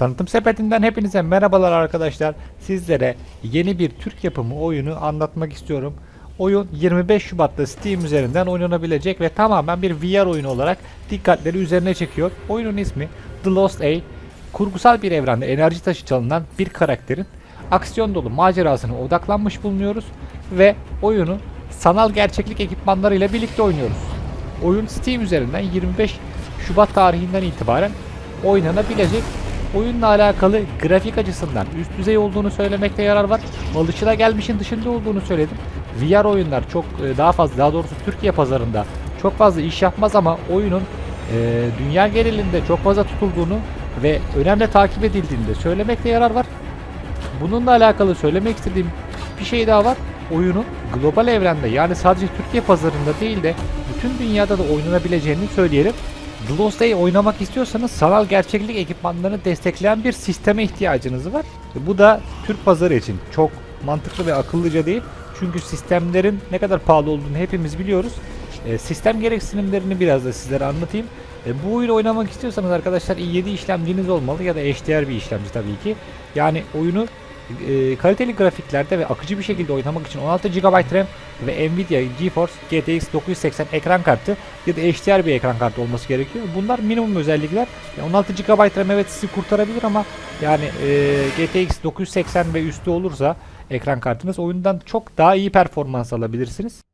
Tanıtım sepetinden hepinize merhabalar arkadaşlar. Sizlere yeni bir Türk yapımı oyunu anlatmak istiyorum. Oyun 25 Şubat'ta Steam üzerinden oynanabilecek ve tamamen bir VR oyunu olarak dikkatleri üzerine çekiyor. Oyunun ismi The Lost A. Kurgusal bir evrende enerji taşı çalınan bir karakterin aksiyon dolu macerasına odaklanmış bulunuyoruz ve oyunu sanal gerçeklik ekipmanlarıyla birlikte oynuyoruz. Oyun Steam üzerinden 25 Şubat tarihinden itibaren oynanabilecek. Oyunla alakalı grafik açısından üst düzey olduğunu söylemekte yarar var. Alışılagelmişin dışında olduğunu söyledim. VR oyunlar çok e, daha fazla daha doğrusu Türkiye pazarında çok fazla iş yapmaz ama oyunun e, dünya genelinde çok fazla tutulduğunu ve önemli takip edildiğini de söylemekte yarar var. Bununla alakalı söylemek istediğim bir şey daha var. Oyunun global evrende yani sadece Türkiye pazarında değil de bütün dünyada da oynanabileceğini söyleyelim. Day oynamak istiyorsanız sanal gerçeklik ekipmanlarını destekleyen bir sisteme ihtiyacınız var. Bu da Türk pazarı için çok mantıklı ve akıllıca değil. Çünkü sistemlerin ne kadar pahalı olduğunu hepimiz biliyoruz. E, sistem gereksinimlerini biraz da sizlere anlatayım. E, bu oyunu oynamak istiyorsanız arkadaşlar i7 işlemciniz olmalı ya da HDR bir işlemci tabii ki. Yani oyunu e, kaliteli grafiklerde ve akıcı bir şekilde oynamak için 16 GB RAM ve Nvidia GeForce GTX 980 ekran kartı ya da HDR bir ekran kartı olması gerekiyor. Bunlar minimum özellikler. Yani 16 GB RAM evet sizi kurtarabilir ama yani e, GTX 980 ve üstü olursa ekran kartınız oyundan çok daha iyi performans alabilirsiniz.